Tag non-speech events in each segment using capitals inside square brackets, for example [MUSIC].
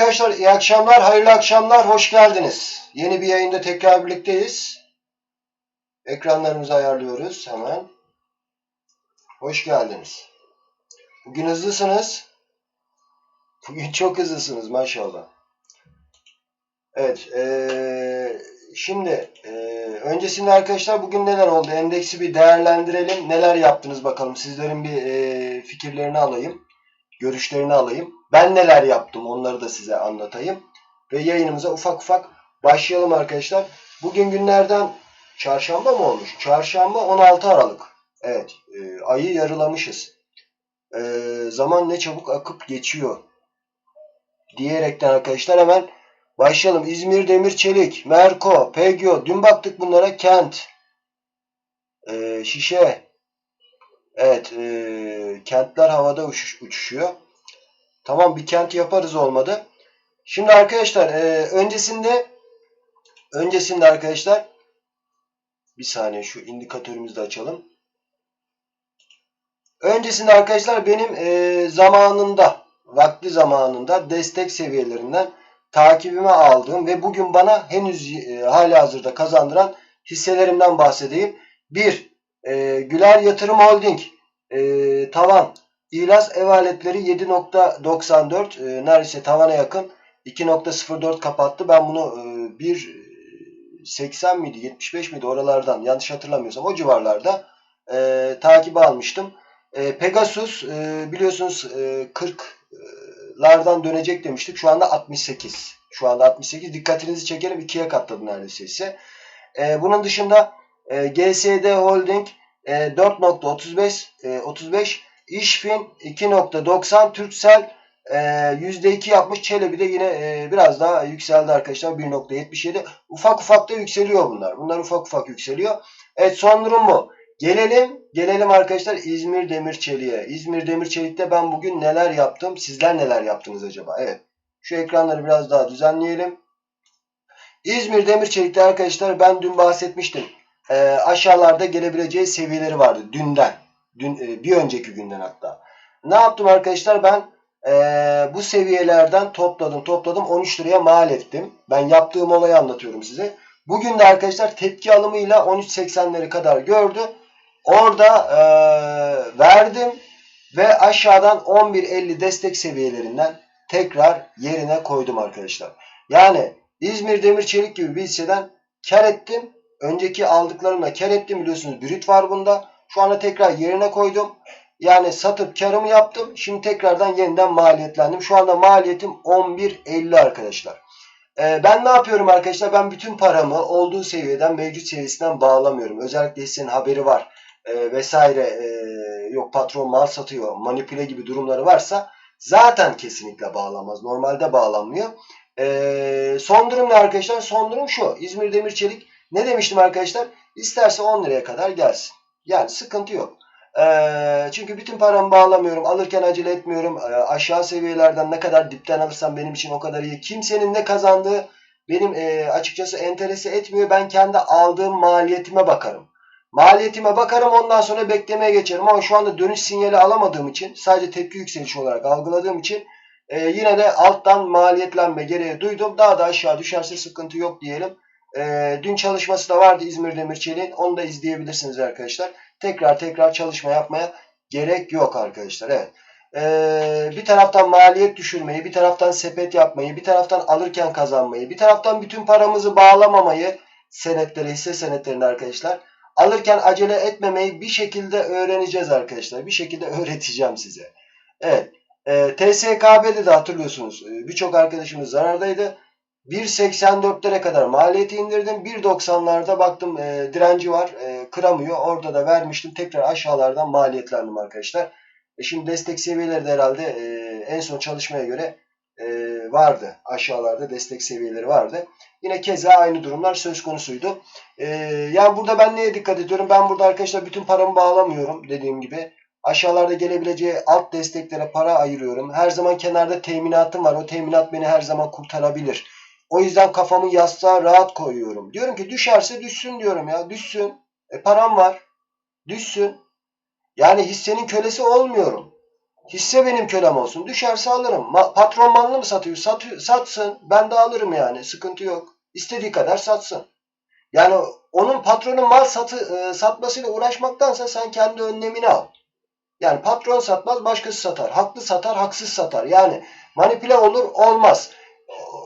arkadaşlar, iyi akşamlar, hayırlı akşamlar, hoş geldiniz. Yeni bir yayında tekrar birlikteyiz. Ekranlarımızı ayarlıyoruz hemen. Hoş geldiniz. Bugün hızlısınız. Bugün [LAUGHS] çok hızlısınız maşallah. Evet, eee, şimdi eee, öncesinde arkadaşlar bugün neler oldu? Endeksi bir değerlendirelim. Neler yaptınız bakalım. Sizlerin bir eee, fikirlerini alayım. Görüşlerini alayım. Ben neler yaptım onları da size anlatayım. Ve yayınımıza ufak ufak başlayalım arkadaşlar. Bugün günlerden çarşamba mı olmuş? Çarşamba 16 Aralık. Evet, eee, ayı yarılamışız. Eee, zaman ne çabuk akıp geçiyor diyerekten arkadaşlar hemen başlayalım. İzmir Demir Çelik, Merko, Pegyo. Dün baktık bunlara Kent, e, Şişe. Evet, e, kentler havada uçuş, uçuşuyor. Tamam bir kent yaparız olmadı. Şimdi arkadaşlar e, öncesinde öncesinde arkadaşlar bir saniye şu indikatörümüzü de açalım. Öncesinde arkadaşlar benim e, zamanında vakti zamanında destek seviyelerinden takibime aldığım ve bugün bana henüz e, hala hazırda kazandıran hisselerimden bahsedeyim. 1. E, Güler Yatırım Holding e, tavan İlas ev aletleri 7.94 e, neredeyse tavana yakın 2.04 kapattı. Ben bunu e, 1.80 miydi 75 miydi oralardan yanlış hatırlamıyorsam o civarlarda e, takibi almıştım. E, Pegasus e, biliyorsunuz e, 40'lardan dönecek demiştik. Şu anda 68. Şu anda 68. Dikkatinizi çekerim. ikiye katladı neredeyse ise. E, bunun dışında e, GSD Holding e, 4.35 e, 35 İşfin 2.90 Türksel e, %2 yapmış. Çelebi de yine e, biraz daha yükseldi arkadaşlar. 1.77. Ufak ufak da yükseliyor bunlar. Bunlar ufak ufak yükseliyor. Evet son durum bu. Gelelim, gelelim arkadaşlar İzmir Demir Çelik'e. İzmir Demir Çelik'te ben bugün neler yaptım? Sizler neler yaptınız acaba? Evet. Şu ekranları biraz daha düzenleyelim. İzmir Demir Çelik'te arkadaşlar ben dün bahsetmiştim. E, aşağılarda gelebileceği seviyeleri vardı dünden. Dün, e, bir önceki günden hatta. Ne yaptım arkadaşlar? Ben e, bu seviyelerden topladım topladım 13 liraya mal ettim. Ben yaptığım olayı anlatıyorum size. Bugün de arkadaşlar tepki alımıyla 13.80'leri kadar gördü. Orada e, verdim ve aşağıdan 11.50 destek seviyelerinden tekrar yerine koydum arkadaşlar. Yani İzmir Demir Çelik gibi bir hisseden kar ettim. Önceki aldıklarımla kar ettim biliyorsunuz brüt var bunda. Şu anda tekrar yerine koydum. Yani satıp karımı yaptım. Şimdi tekrardan yeniden maliyetlendim. Şu anda maliyetim 11.50 arkadaşlar. Ee, ben ne yapıyorum arkadaşlar? Ben bütün paramı olduğu seviyeden mevcut seviyesinden bağlamıyorum. Özellikle hissenin haberi var e, vesaire e, yok patron mal satıyor manipüle gibi durumları varsa zaten kesinlikle bağlamaz. Normalde bağlanmıyor. E, son durum ne arkadaşlar? Son durum şu. İzmir Demir Çelik ne demiştim arkadaşlar? İsterse 10 liraya kadar gelsin. Yani sıkıntı yok. Çünkü bütün paramı bağlamıyorum. Alırken acele etmiyorum. Aşağı seviyelerden ne kadar dipten alırsam benim için o kadar iyi. Kimsenin ne kazandığı benim açıkçası enterese etmiyor. Ben kendi aldığım maliyetime bakarım. Maliyetime bakarım ondan sonra beklemeye geçerim. Ama şu anda dönüş sinyali alamadığım için sadece tepki yükselişi olarak algıladığım için yine de alttan maliyetlenme gereği duydum. Daha da aşağı düşerse sıkıntı yok diyelim. E, dün çalışması da vardı İzmir Demirçelik'in. Onu da izleyebilirsiniz arkadaşlar. Tekrar tekrar çalışma yapmaya gerek yok arkadaşlar. Evet. Ee, bir taraftan maliyet düşürmeyi, bir taraftan sepet yapmayı, bir taraftan alırken kazanmayı, bir taraftan bütün paramızı bağlamamayı senetlere, hisse senetlerine arkadaşlar. Alırken acele etmemeyi bir şekilde öğreneceğiz arkadaşlar. Bir şekilde [LAUGHS] öğreteceğim size. Evet. E, TSKB'de de hatırlıyorsunuz. E, Birçok arkadaşımız zarardaydı. 1.84'lere kadar maliyeti indirdim. 1.90'larda baktım e, direnci var. E, kıramıyor. Orada da vermiştim. Tekrar aşağılardan maliyetlendim arkadaşlar. E, şimdi destek seviyeleri de herhalde e, en son çalışmaya göre e, vardı. Aşağılarda destek seviyeleri vardı. Yine keza aynı durumlar söz konusuydu. E, yani burada ben neye dikkat ediyorum? Ben burada arkadaşlar bütün paramı bağlamıyorum dediğim gibi. Aşağılarda gelebileceği alt desteklere para ayırıyorum. Her zaman kenarda teminatım var. O teminat beni her zaman kurtarabilir. O yüzden kafamı yastığa rahat koyuyorum. Diyorum ki düşerse düşsün diyorum ya. Düşsün. E param var. Düşsün. Yani hissenin kölesi olmuyorum. Hisse benim kölem olsun. Düşerse alırım. Patron malını mı satıyor? Satıyor, satsın. Ben de alırım yani. Sıkıntı yok. İstediği kadar satsın. Yani onun patronun mal satı, e, satmasıyla uğraşmaktansa sen kendi önlemini al. Yani patron satmaz başkası satar. Haklı satar haksız satar. Yani manipüle olur olmaz.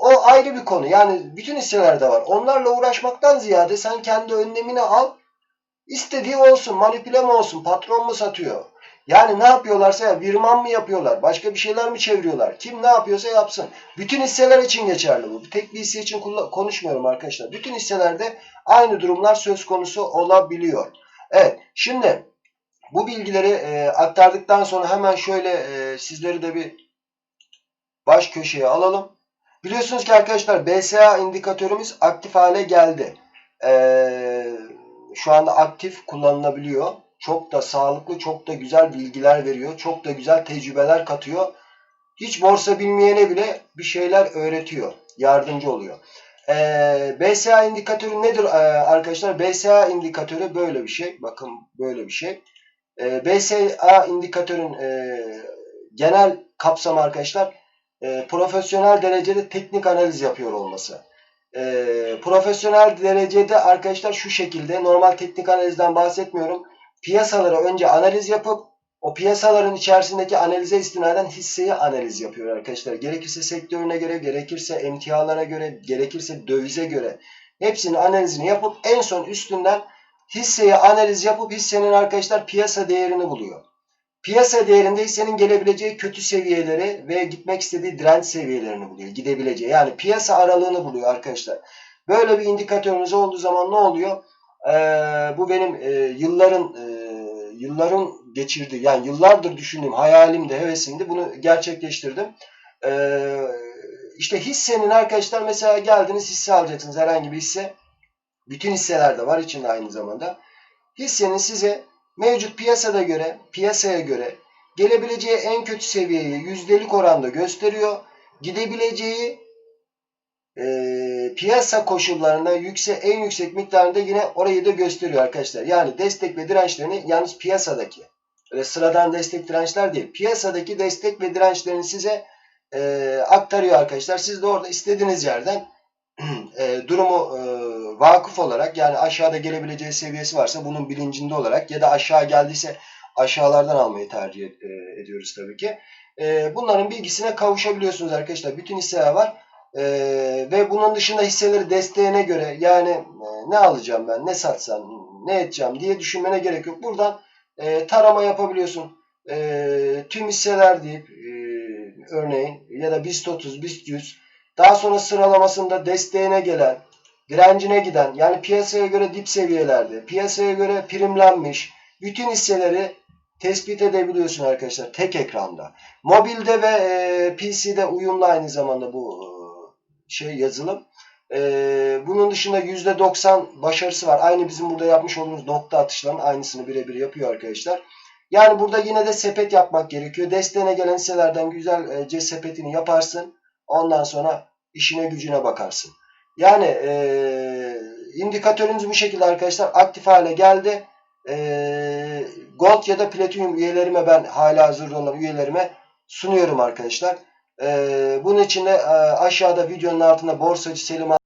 O ayrı bir konu. Yani bütün hisselerde var. Onlarla uğraşmaktan ziyade sen kendi önlemini al. İstediği olsun. Manipüle mi olsun? Patron mu satıyor? Yani ne yapıyorlarsa ya virman mı yapıyorlar? Başka bir şeyler mi çeviriyorlar? Kim ne yapıyorsa yapsın. Bütün hisseler için geçerli bu. Tek bir hisse için konuşmuyorum arkadaşlar. Bütün hisselerde aynı durumlar söz konusu olabiliyor. Evet. Şimdi bu bilgileri e, aktardıktan sonra hemen şöyle e, sizleri de bir baş köşeye alalım. Biliyorsunuz ki arkadaşlar BSA indikatörümüz aktif hale geldi. Ee, şu anda aktif kullanılabiliyor. Çok da sağlıklı, çok da güzel bilgiler veriyor. Çok da güzel tecrübeler katıyor. Hiç borsa bilmeyene bile bir şeyler öğretiyor. Yardımcı oluyor. Ee, BSA indikatörü nedir ee, arkadaşlar? BSA indikatörü böyle bir şey. Bakın böyle bir şey. Ee, BSA indikatörün ee, genel kapsamı arkadaşlar e, profesyonel derecede teknik analiz yapıyor olması. E, profesyonel derecede arkadaşlar şu şekilde normal teknik analizden bahsetmiyorum. Piyasaları önce analiz yapıp o piyasaların içerisindeki analize istinaden hisseyi analiz yapıyor arkadaşlar. Gerekirse sektörüne göre, gerekirse emtialara göre, gerekirse dövize göre hepsinin analizini yapıp en son üstünden hisseyi analiz yapıp hissenin arkadaşlar piyasa değerini buluyor. Piyasa değerinde hissenin gelebileceği kötü seviyeleri ve gitmek istediği direnç seviyelerini buluyor. Gidebileceği yani piyasa aralığını buluyor arkadaşlar. Böyle bir indikatörünüz olduğu zaman ne oluyor? Ee, bu benim e, yılların e, yılların geçirdiği yani yıllardır düşündüğüm hayalimde hevesimdi. Bunu gerçekleştirdim. Ee, işte hissenin arkadaşlar mesela geldiniz hisse alacaksınız herhangi bir hisse. Bütün hisseler de var içinde aynı zamanda. Hissenin size mevcut piyasada göre, piyasaya göre gelebileceği en kötü seviyeyi yüzdelik oranda gösteriyor. Gidebileceği e, piyasa koşullarında yüksek, en yüksek miktarında yine orayı da gösteriyor arkadaşlar. Yani destek ve dirençlerini yalnız piyasadaki öyle sıradan destek dirençler değil. Piyasadaki destek ve dirençlerini size e, aktarıyor arkadaşlar. Siz de orada istediğiniz yerden [CLEARS THROAT] e, durumu e, vakıf olarak yani aşağıda gelebileceği seviyesi varsa bunun bilincinde olarak ya da aşağı geldiyse aşağılardan almayı tercih e, ediyoruz tabii ki. E, bunların bilgisine kavuşabiliyorsunuz arkadaşlar. Bütün hisseler var. E, ve bunun dışında hisseleri desteğine göre yani ne alacağım ben, ne satsam, ne edeceğim diye düşünmene gerek yok. Buradan tarama yapabiliyorsun. Tüm hisseler deyip e, örneğin ya da BIST 30, BIST 100 daha sonra sıralamasında desteğine gelen, direncine giden yani piyasaya göre dip seviyelerde, piyasaya göre primlenmiş bütün hisseleri tespit edebiliyorsun arkadaşlar tek ekranda. Mobilde ve e, PC'de uyumlu aynı zamanda bu e, şey yazılım. E, bunun dışında %90 başarısı var. Aynı bizim burada yapmış olduğumuz nokta atışların aynısını birebir yapıyor arkadaşlar. Yani burada yine de sepet yapmak gerekiyor. Desteğine gelen hisselerden güzelce sepetini yaparsın. Ondan sonra işine gücüne bakarsın. Yani e, indikatörümüz bu şekilde arkadaşlar aktif hale geldi. E, Gold ya da Platinum üyelerime ben hala hazırda olan üyelerime sunuyorum arkadaşlar. E, bunun için de e, aşağıda videonun altında borsacı Selim